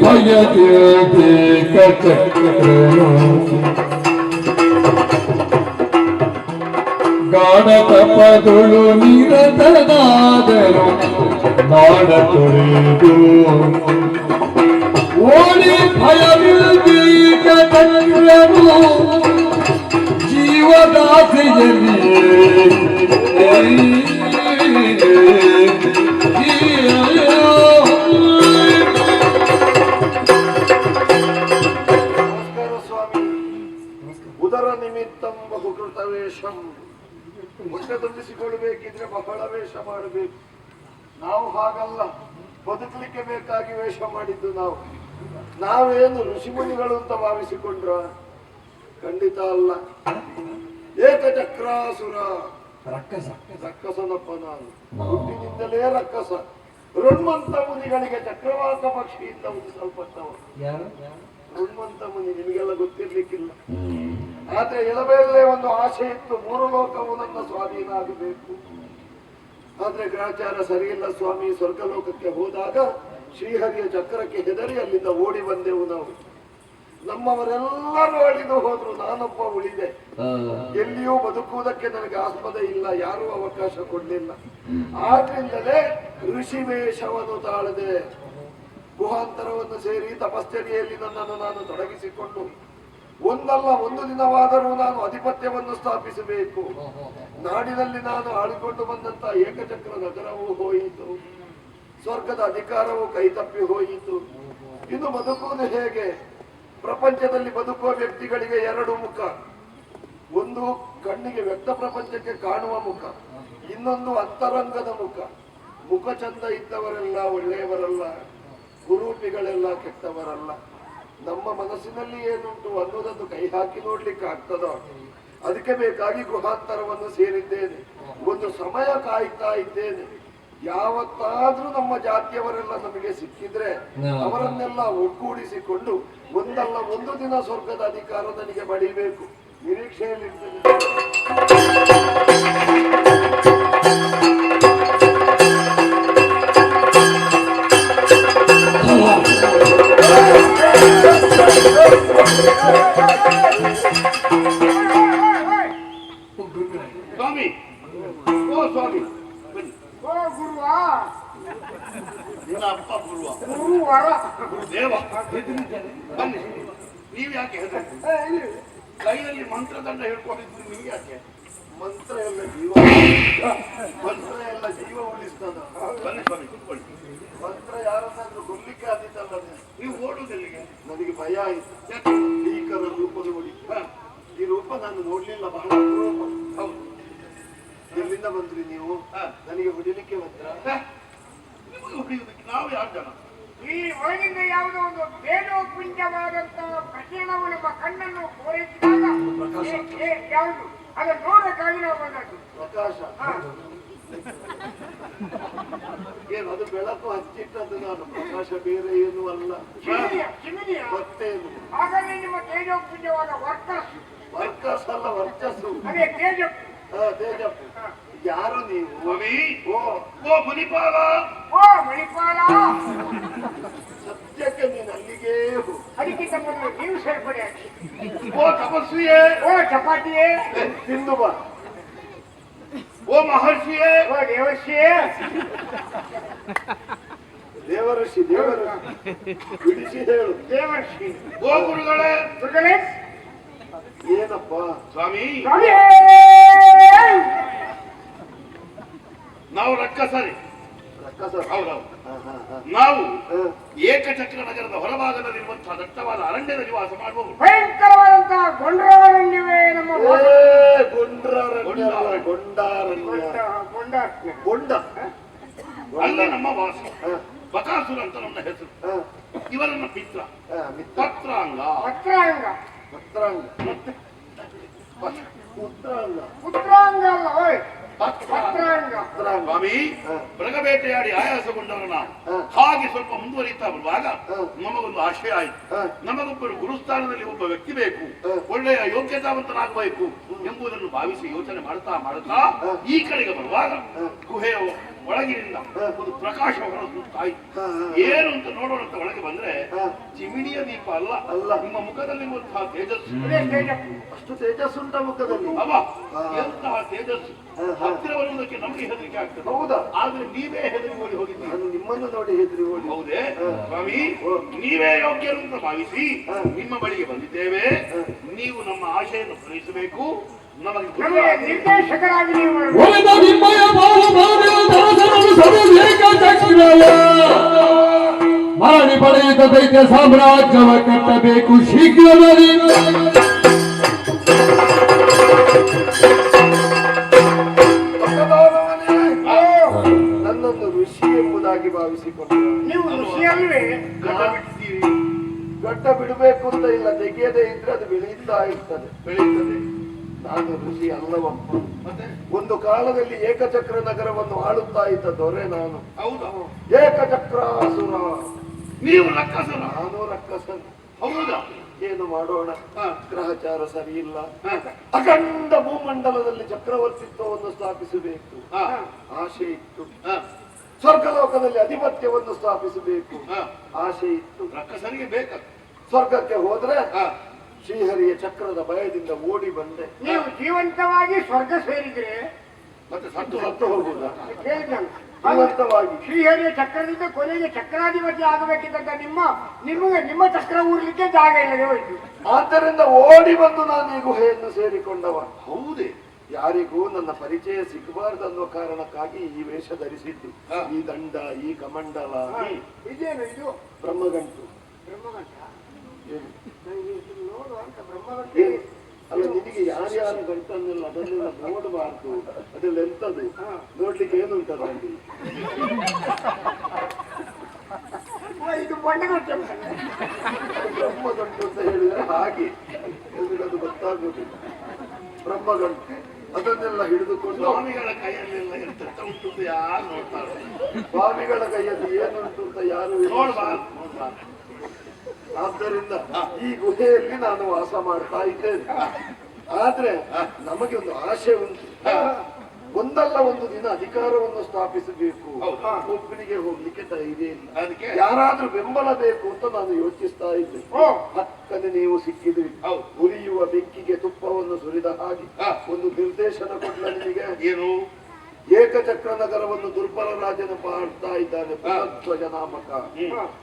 ಭಯದೇಕ ಚಕ್ರನು ಗಾಢ ತಪದೊಳು ನಿರತನಾದನು ನಾಡ ತೊರೆದು ಓಡಿ ಭಯವಿಲ್ದೀಕ ಚಕ್ರನು ಅಂತ ಭಾವಿಸಿಕೊಂಡ್ರ ಖಂಡಿತ ಅಲ್ಲ. ಏಕಚಕ್ರಾಸುರ. ರಕ್ಕಸನಪ್ಪ ನಾನು ಹುಟ್ಟಿನಿಂದಲೇ ರಕ್ಕಸ. ಋಣ್ಮಂತ ಮುನಿಗಳಿಗೆ ಚಕ್ರವಾಕ ಪಕ್ಷಿಯಿಂದ ಉದಿಸಲ್ಪಟ್ಟವ ಋಣ್ಮಂತ ಮುನಿ ನಿಮಗೆಲ್ಲ ಗೊತ್ತಿರ್ಲಿಕ್ಕಿಲ್ಲ. ಆದ್ರೆ ಎಳವೆಯಲ್ಲೇ ಒಂದು ಆಸೆ ಇತ್ತು ಮೂರು ಲೋಕವು ನನ್ನ ಸ್ವಾಧೀನ ಆಗಬೇಕು ಆದ್ರೆ ಗ್ರಾಚಾರ ಸರಿಯಿಲ್ಲ ಸ್ವಾಮಿ ಸ್ವರ್ಗಲೋಕಕ್ಕೆ ಹೋದಾಗ ಶ್ರೀಹರಿಯ ಚಕ್ರಕ್ಕೆ ಹೆದರಿ ಅಲ್ಲಿಂದ ಓಡಿ ಬಂದೆವು ನಾವು. ನಮ್ಮವರೆಲ್ಲರೂ ಅಳಿದು ಹೋದ್ರು ನಾನೊಬ್ಬ ಉಳಿದೆ. ಎಲ್ಲಿಯೂ ಬದುಕುವುದಕ್ಕೆ ನನಗೆ ಆಸ್ಪದ ಇಲ್ಲ ಯಾರೂ ಅವಕಾಶ ಕೊಡಲಿಲ್ಲ. ಆದ್ರಿಂದಲೇ ಋಷಿ ವೇಷವನ್ನು ತಾಳದೆ. ಗುಹಾಂತರವನ್ನು ಸೇರಿ ತಪಶ್ಚರ್ಯೆಯಲ್ಲಿ ನನ್ನನ್ನು ನಾನು ತೊಡಗಿಸಿಕೊಂಡು ಒಂದಲ್ಲ ಒಂದು ದಿನವಾದರೂ ನಾನು ಅಧಿಪತ್ಯವನ್ನು ಸ್ಥಾಪಿಸಬೇಕು. ನಾಡಿನಲ್ಲಿ ನಾನು ಆಳಿಕೊಂಡು ಬಂದಂತ ಏಕಚಕ್ರ ನಗರವೂ ಹೋಯಿತು. ಸ್ವರ್ಗದ ಅಧಿಕಾರವು ಕೈತಪ್ಪಿ ಹೋಯಿತು. ಇನ್ನು ಬದುಕುವುದು ಹೇಗೆ? ಪ್ರಪಂಚದಲ್ಲಿ ಬದುಕುವ ವ್ಯಕ್ತಿಗಳಿಗೆ ಎರಡು ಮುಖ. ಒಂದು ಕಣ್ಣಿಗೆ ವ್ಯಕ್ತ ಪ್ರಪಂಚಕ್ಕೆ ಕಾಣುವ ಮುಖ. ಇನ್ನೊಂದು ಅಂತರಂಗದ ಮುಖ. ಮುಖ ಚಂದ ಇದ್ದವರೆಲ್ಲ, ಒಳ್ಳೆಯವರಲ್ಲ ಗುರೂಪಿಗಳೆಲ್ಲ ಕೆಟ್ಟವರಲ್ಲ. ನಮ್ಮ ಮನಸ್ಸಿನಲ್ಲಿ ಏನುಂಟು ಅನ್ನೋದನ್ನು ಕೈ ಹಾಕಿ ನೋಡ್ಲಿಕ್ಕೆ ಆಗ್ತದೋ? ಅದಕ್ಕೆ ಬೇಕಾಗಿ ಗೃಹಾಂತರವನ್ನು ಸೇರಿದ್ದೇನೆ. ಒಂದು ಸಮಯ ಕಾಯ್ತಾ ಇದ್ದೇನೆ. ಯಾವತ್ತಾದ್ರೂ ನಮ್ಮ ಜಾತಿಯವರೆಲ್ಲ ನಮಗೆ ಸಿಕ್ಕಿದ್ರೆ ಅವರನ್ನೆಲ್ಲ ಒಗ್ಗೂಡಿಸಿಕೊಂಡು ಒಂದಲ್ಲ ಒಂದು ದಿನ ಸ್ವರ್ಗದ ಅಧಿಕಾರ ನನಗೆ ಪಡಿಬೇಕು. ನಿರೀಕ್ಷೆಯಲ್ಲಿರ್ತೇನೆ ಸ್ವಾಮಿ ಯಾಕೆ ಕೈಯಲ್ಲಿ. ಕೈಯಲ್ಲಿ ಮಂತ್ರದಂಡ ಹೇಳ್ಕೊಂಡಿದ್ರು ನೀವು ಯಾಕೆ? ಮಂತ್ರ ಎಲ್ಲ ಜೀವ ಮಂತ್ರ ಎಲ್ಲ ಜೀವ ಉಳಿಸ್ತದ. ಬನ್ನಿ ಕೂತ್ಕೊಳ್ಳಿ. ಮಂತ್ರ ಯಾರನ್ನಾದ್ರೂ ಕೊಲ್ಲಿಕ್ಕೆ ಆದಿತ್ತಲ್ಲ. ನೀವು ಓಡುದಿಲ್ಲಿಗೆ ನನಗೆ ಭಯ ಆಯ್ತು. ಭೀಕರ ರೂಪದ ನೋಡಿ. ಈ ರೂಪ ನಾನು ನೋಡ್ಲಿಲ್ಲ ಬಹಳ ಅಪರೂಪ. ಹೌದು. ಎಲ್ಲಿಂದ ಬಂದ್ರಿ ನೀವು. ನನಗೆ ಹೊಡಿಲಿಕ್ಕೆ ಬಂದ್ರ? ನೀವು ನಿಮಗೆ ಹೊಡಿಯೋದಕ್ಕೆ ನಾವು ಯಾರು ಜನ? ಈ ಒಳಗಿಂದ ಯಾವುದೋ ಒಂದು ಬೇಡೋಪುಂಜವಾದಂತ ಪ್ರಕರಣವು ನಮ್ಮ ಕಣ್ಣನ್ನು ಪೂರೈಸಿದಾಗ ಯಾವುದು? ಅದ ನೋಡಕ್ಕಾಗಿ ನಾವು ಬಂದದ್ದು. ಪ್ರಕಾಶ. ಏನು ಅದು ಬೆಳಕು ಹಚ್ಚಿಟ್ಟದ್ದು ನಾನು. ಪ್ರಕಾಶ ಬೇರೆ ಏನು ಅಲ್ಲ. ಮತ್ತೇನು ಹಾಗಾದ್ರೆ ನಿಮ್ಮ ತೇಜೋಪುಂಜವಾದ ವರ್ಕರ್ಸ್ ವರ್ಕಸ್ ಅಲ್ಲ ವರ್ಚಸ್ಸು. ಅದೇ ತೇಜ ಹಾ, ತೇಜಪ್ಪು ಯಾರು ನೀವು? ಸ್ವಾಮಿ. ಓ ಓ ಮುನಿಪಾಲ. ಓ ಮಣಿಪಾಲ ಸದ್ಯಕ್ಕೆ ನೀನು ಅಲ್ಲಿಗೆ ಅದಕ್ಕೆ ಸಂಬಂಧ ನೀವು ಸೇರ್ಪಡೆ ಓ ತಪಸ್ವಿಯೇ. ಓ ಚಪಾತಿಯೇ. ತಿಂದು ಬಾ. ಓ ಮಹರ್ಷಿಯೇ. ಓ ದೇವರ್ಷಿಯೇ. ದೇವಋಷಿ ದೇವರು ಬಿಡಿಸಿ ಹೇಳು. ದೇವರ್ಷಿ. ಓ ಗುರುಗಳೇ. ಗುರುಗಳೇ. ಏನಪ್ಪ? ಸ್ವಾಮಿ. ಸ್ವಾಮಿ. ನಾವು ರಕ್ಕ ಸರಿ. ನಾವು. ಏಕಚಕ್ರ ನಗರದ ಹೊರಭಾಗದಲ್ಲಿರುವಂತಹ ದಟ್ಟವಾದ ಅರಣ್ಯದ ನಿವಾಸ ಮಾಡಬಹುದು. ಭಯಂಕರವಾದಂತಹ ಗೊಂಡ್ರವರಣ್ಯವೇ ನಮ್ಮ ಗೊಂಡ ಅಲ್ಲಿ ನಮ್ಮ ವಾಸ. ಬಕಾಸುರ ಅಂತ ನನ್ನ ಹೆಸರು. ಇವರನ್ನ ಪಿತ್ರ ಪತ್ರಾಂಗ. ಪತ್ರಾಂಗ. ಪತ್ರಾಂಗ. ಪುತ್ರಾಂಗ. ಪುತ್ರಾಂಗ ಅಲ್ಲ ಓಯ್ ಪತ್ರಾಂಗ ಪತ್ರಾಂಗ ಪತ್ರಾಂಗ ಸ್ವಾಮಿ. ಮೃಗಬೇಟೆಯಾಡಿ ಆಯಾಸಗೊಂಡವರು ನಾವು ಹಾಗೆ ಸ್ವಲ್ಪ ಮುಂದುವರಿತಾ ಬರುವಾಗ. ನಮಗೊಂದು ಆಶಯ ಆಯಿತು. ನಮಗೊಬ್ಬರು ಗುರುಸ್ಥಾನದಲ್ಲಿ ಒಬ್ಬ ವ್ಯಕ್ತಿ ಬೇಕು ಒಳ್ಳೆಯ ಯೋಗ್ಯತಾವಂತನಾಗಬೇಕು ಎಂಬುದನ್ನು ಭಾವಿಸಿ ಯೋಚನೆ ಮಾಡ್ತಾ ಮಾಡ್ತಾ ಈ ಕಡೆಗೆ ಬರುವಾಗ. ಗುಹೆಯ ಒಳಗಿನಿಂದ ಒಂದು ಪ್ರಕಾಶ ಹೊರಸುತ್ತಾಯಿತು ಹಾ, ಹಾ. ಏನು ಅಂತ ನೋಡೋಣ ಅಂತ ಒಳಗೆ ಬಂದ್ರೆ ಚಿಮಿಡಿಯ ಚಿಮಿಣಿಯ ದೀಪ ಅಲ್ಲ. ಅಲ್ಲ. ನಿಮ್ಮ ಮುಖದಲ್ಲಿರುವಂತಹ ತೇಜಸ್ಸು. ಅಷ್ಟು ತೇಜಸ್ಸು. ಅಷ್ಟು ತೇಜಸ್ಸುಂಟ ಮುಖದಲ್ಲಿ. ಅವ. ಎಂತಹ ತೇಜಸ್ಸು. ಹತ್ತಿರ ಬರುವುದಕ್ಕೆ ನಮಗೆ ಹೆದರಿಕೆ ಆಗ್ತದೆ. ಹೌದಾ? ಆದ್ರೆ ನೀವೇ ಹೆದರಿ ಓಡಿ ಹೋಗಿದ್ದೀನಿ ನಾನು ನಿಮ್ಮನ್ನು ನೋಡಿ ಹೆದರಿ ಓಡಿ. ಹೌದೇ. ಸ್ವಾಮಿ ಓ. ನೀವೇ ಯೋಗ್ಯರು ಅಂತ ಭಾವಿಸಿ ನಿಮ್ಮ ಬಳಿಗೆ ಬಂದಿದ್ದೇವೆ. ನೀವು ನಮ್ಮ ಆಶೆಯನ್ನು ಪೂರೈಸಬೇಕು. ನಮಗೆ ನಿರ್ದೇಶಕರಾಗಿ ನೀವು. ಒಲಿದ ನಿಮ್ಮಯ ಬಾಹು ಬಾವಿಯ ಚಕ್ರವ ಮರಳಿ ಪಡೆಯುತ್ತ ದೈತ್ಯ ಸಾಮ್ರಾಜ್ಯವ ಕಟ್ಟಬೇಕು ಶೀಘ್ರದಲ್ಲಿ ನನ್ನನ್ನು ಋಷಿ ಎಂಬುದಾಗಿ ಭಾವಿಸಿಕೊಂಡು. ನೀವು ಋಷಿಯಲ್ವೇ ಗಡ್ಡ ಗಟ್ಟ ಬಿಡಬೇಕು ಅಂತ ಇಲ್ಲ ತೆಗೆಯದೇ ಇದ್ರೆ ಅದು ಬೆಳೆಯುತ್ತಾ ಇರ್ತದೆ. ಬೆಳೆಯುತ್ತದೆ. ನಾನು ಋಷಿ ಅಲ್ಲವಪ್ಪ. ಮತ್ತೆ? ಒಂದು ಕಾಲದಲ್ಲಿ ಏಕಚಕ್ರ ನಗರವನ್ನು ಆಳುತ್ತಾ ಇದ್ದ ದೊರೆ ನಾನು. ಏಕಚಕ್ರ ಏಕಚಕ್ರಾಸುರ ನೀವು ನಾನು ರಕ್ಕಸನ ಹೌದಾ. ಏನು ಮಾಡೋಣ. ಗ್ರಹಚಾರ ಸರಿ ಇಲ್ಲ. ಅಖಂಡ ಭೂಮಂಡಲದಲ್ಲಿ ಚಕ್ರವರ್ತಿತ್ವವನ್ನು ಸ್ಥಾಪಿಸಬೇಕು. ಆಶೆ ಇತ್ತು. ಸ್ವರ್ಗಲೋಕದಲ್ಲಿ ಅಧಿಪತ್ಯವನ್ನು ಸ್ಥಾಪಿಸಬೇಕು. ಆಶೆ ಇತ್ತು. ರಕ್ಕಸನಿಗೆ ಬೇಕು. ಸ್ವರ್ಗಕ್ಕೆ ಹೋದ್ರೆ. ಶ್ರೀಹರಿಯ ಚಕ್ರದ ಭಯದಿಂದ ಓಡಿ ಬಂದೆ. ನೀವು ಜೀವಂತವಾಗಿ ಸ್ವರ್ಗ ಸೇರಿದ್ರೆ ಮತ್ತೆ ಸತ್ತು ಸತ್ತು ಹೋಗುದ. ಜೀವಂತವಾಗಿ. ಶ್ರೀಹರಿಯ ಚಕ್ರದಿಂದ ಕೊನೆಗೆ ಚಕ್ರಾಧಿಪತಿ ಆಗಬೇಕಿದ್ದಂತ ನಿಮ್ಮ ನಿಮಗೆ ನಿಮ್ಮ ಚಕ್ರ ಊರ್ಲಿಕ್ಕೆ ಜಾಗ ಇಲ್ಲದೆ ಹೋಯ್ತು. ಆದ್ದರಿಂದ ಓಡಿ ಬಂದು ನಾನು ಈ ಗುಹೆಯನ್ನು ಸೇರಿಕೊಂಡವ. ಹೌದೇ ಯಾರಿಗೂ ನನ್ನ ಪರಿಚಯ ಸಿಗಬಾರದು ಅನ್ನುವ ಕಾರಣಕ್ಕಾಗಿ ಈ ವೇಷ ಧರಿಸಿದ್ದು. ಈ ದಂಡ ಈ ಕಮಂಡಲ. ಇದೇನು ಇದು? ಬ್ರಹ್ಮಗಂಟು. ಬ್ರಹ್ಮಗಂಟ? ಅಲ್ಲ ನಿನಗೆ ಯಾರ್ಯಾರ ಗಂಟನ್ನೆಲ್ಲ ಅದನ್ನೆಲ್ಲ ನೋಡಬಾರ್ದು. ಅದೆಲ್ಲ ಎಂತದು. ನೋಡ್ಲಿಕ್ಕೆ ಏನು ಅದರಲ್ಲಿ ಓ, ಇದು ಬ್ರಹ್ಮಗಂಟು ಅಂತ ಹೇಳಿದ್ರೆ ಹಾಗೆ. ಎಲ್ರಿಗೂ ಅದು ಗೊತ್ತಾಗುದಿಲ್ಲ ಬ್ರಹ್ಮಗಂಟು ಅದನ್ನೆಲ್ಲ ಹಿಡಿದುಕೊಂಡು ಸ್ವಾಮಿಗಳ ಕೈಯಲ್ಲೆಲ್ಲ ಎಂತ ಉಂಟು ಯಾರು ನೋಡ್ತಾರೆ? ಸ್ವಾಮಿಗಳ ಕೈಯಲ್ಲಿ ಏನುಂಟು ಅಂತ ಯಾರು. ನೋಡ್ಬಾರ್ದು ನೋಡ್ಬಾರ್ದು. ಆದ್ದರಿಂದ ಈ ಗುಹೆಯಲ್ಲಿ ನಾನು ವಾಸ ಮಾಡ್ತಾ ಇದ್ದೇನೆ. ಆದ್ರೆ ನಮಗೆ ಒಂದು ಆಶೆ ಉಂಟು. ಒಂದಲ್ಲ ಒಂದು ದಿನ ಅಧಿಕಾರವನ್ನು ಸ್ಥಾಪಿಸಬೇಕು. ಒಬ್ಬನಿಗೆ ಹೋಗ್ಲಿಕ್ಕೆ ಧೈರ್ಯ ಇಲ್ಲ. ಯಾರಾದ್ರೂ ಬೆಂಬಲ ಬೇಕು ಅಂತ ನಾನು ಯೋಚಿಸ್ತಾ ಇದ್ದೆ. ಹಕ್ಕನೆ ನೀವು ಸಿಕ್ಕಿದ್ರಿ. ಉರಿಯುವ ಬೆಂಕಿಗೆ ತುಪ್ಪವನ್ನು ಸುರಿದ ಹಾಗೆ ಒಂದು ನಿರ್ದೇಶನ ಕೊಟ್ಟ ನಿಮಗೆ? ಏನು? ಏಕಚಕ್ರ ನಗರವನ್ನು ದುರ್ಬಲ ರಾಜನ ಮಾಡ್ತಾ ಇದ್ದಾನೆ ಜನಾಮಕ ನಾಮಕ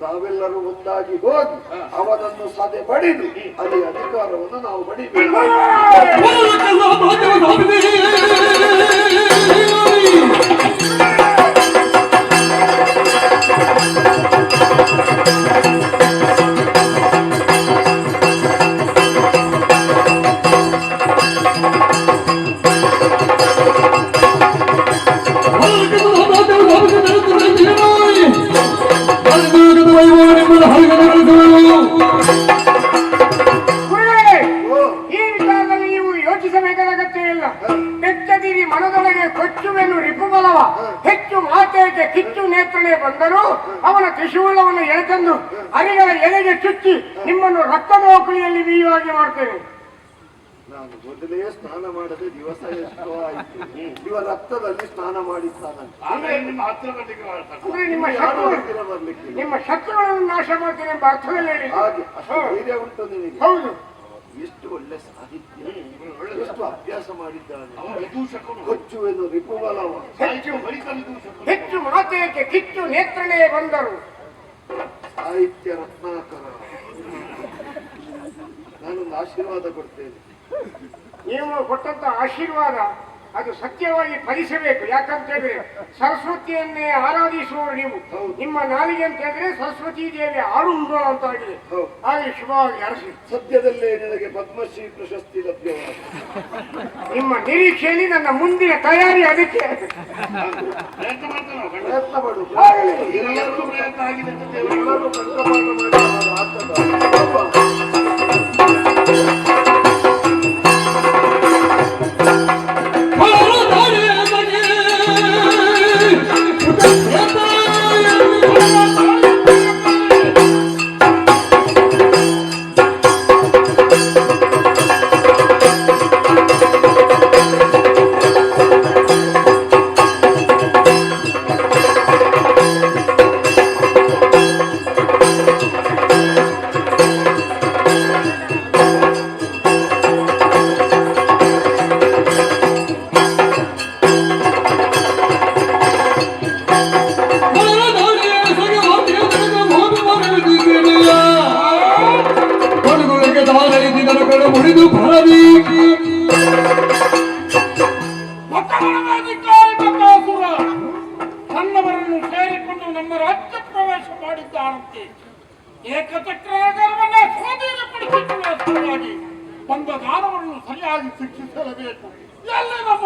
ನಾವೆಲ್ಲರೂ ಒಂದಾಗಿ ಹೋಗಿ ಅವನನ್ನು ಸದೆ ಬಡಿದು ಅಲ್ಲಿ ಅಧಿಕಾರವನ್ನು ನಾವು ಬಡಿಬೇಕು ತ್ರಿಶೂಲವನ್ನು ಎಳೆತಂದು ಅರಿಗಳ ಎಲೆಗೆ ಚುಚ್ಚಿ ನಿಮ್ಮನ್ನು ರಕ್ತದ ಓಕಳಿಯಲ್ಲಿ ಬೀಯುವಾಗಿ ಮಾಡ್ತೇನೆ ನಾನು ಮೊದಲೇ ಸ್ನಾನ ಮಾಡದೆ ದಿವಸ ಎಷ್ಟೋ ಆಯ್ತು. ಇವ ರಕ್ತದಲ್ಲಿ ಸ್ನಾನ ಮಾಡಿದ್ದಾನಂತೆ ಅಂದ್ರೆ ನಿಮ್ಮ ಶತ್ರು ಬರ್ಲಿಕ್ಕೆ ನಿಮ್ಮ ಶತ್ರುಗಳನ್ನು ನಾಶ ಮಾಡ್ತೇನೆ ಎಂಬ ಅರ್ಥದಲ್ಲಿ ಹೇಳಿ. ಹಾಗೆ ಅಷ್ಟು ಧೈರ್ಯ ಉಂಟು ನಿನಗೆ. ಹೌದು. ಎಷ್ಟು ಒಳ್ಳೆ ಸಾಹಿತ್ಯ ಎಷ್ಟು ಅಭ್ಯಾಸ ಮಾಡಿದ್ದಾನೆ. ಅವ ಎಂದು ರಿಪುಬಲವ ಹೆಚ್ಚು ಮಾತೇಕೆ ಕಿಚ್ಚು ನೇತ್ರನೇ ಬಂದರು. ಸಾಹಿತ್ಯ ರತ್ನಾಕರ. ನಾನೊಂದು ಆಶೀರ್ವಾದ ಕೊಡ್ತೇನೆ. ನೀವು ಕೊಟ್ಟಂತ ಆಶೀರ್ವಾದ ಅದು ಸತ್ಯವಾಗಿ ಫಲಿಸಬೇಕು. ಯಾಕಂತ ಹೇಳಿದ್ರೆ ಸರಸ್ವತಿಯನ್ನೇ ಆರಾಧಿಸುವವರು ನೀವು. ನಿಮ್ಮ ನಾಲಿಗೆ ಅಂತ ಹೇಳಿದ್ರೆ ಸರಸ್ವತಿ ದೇವಿ ಆರುಂಬ ಅಂತ ಆಗಿದೆ. ಹಾಗೆ ಶುಭವಾಗಿ ಅರಸಿ. ಸದ್ಯದಲ್ಲೇ ನಿನಗೆ ಪದ್ಮಶ್ರೀ ಪ್ರಶಸ್ತಿ ಲಭ್ಯವಾದ ನಿಮ್ಮ ನಿರೀಕ್ಷೆಯಲ್ಲಿ ನನ್ನ ಮುಂದಿನ ತಯಾರಿ ಅದಕ್ಕೆ. ಪ್ರಯತ್ನ ಪಡು ಎಲ್ಲರಿಗೂ ಪ್ರಯತ್ನ ಆಗಿದೆ ಎಲ್ಲರೂ ಪ್ರಯತ್ನ ಮಾಡಿ. ಶಿಕ್ಷಿಸಲೇಬೇಕು ಎಲ್ಲಿ ನಮ್ಮ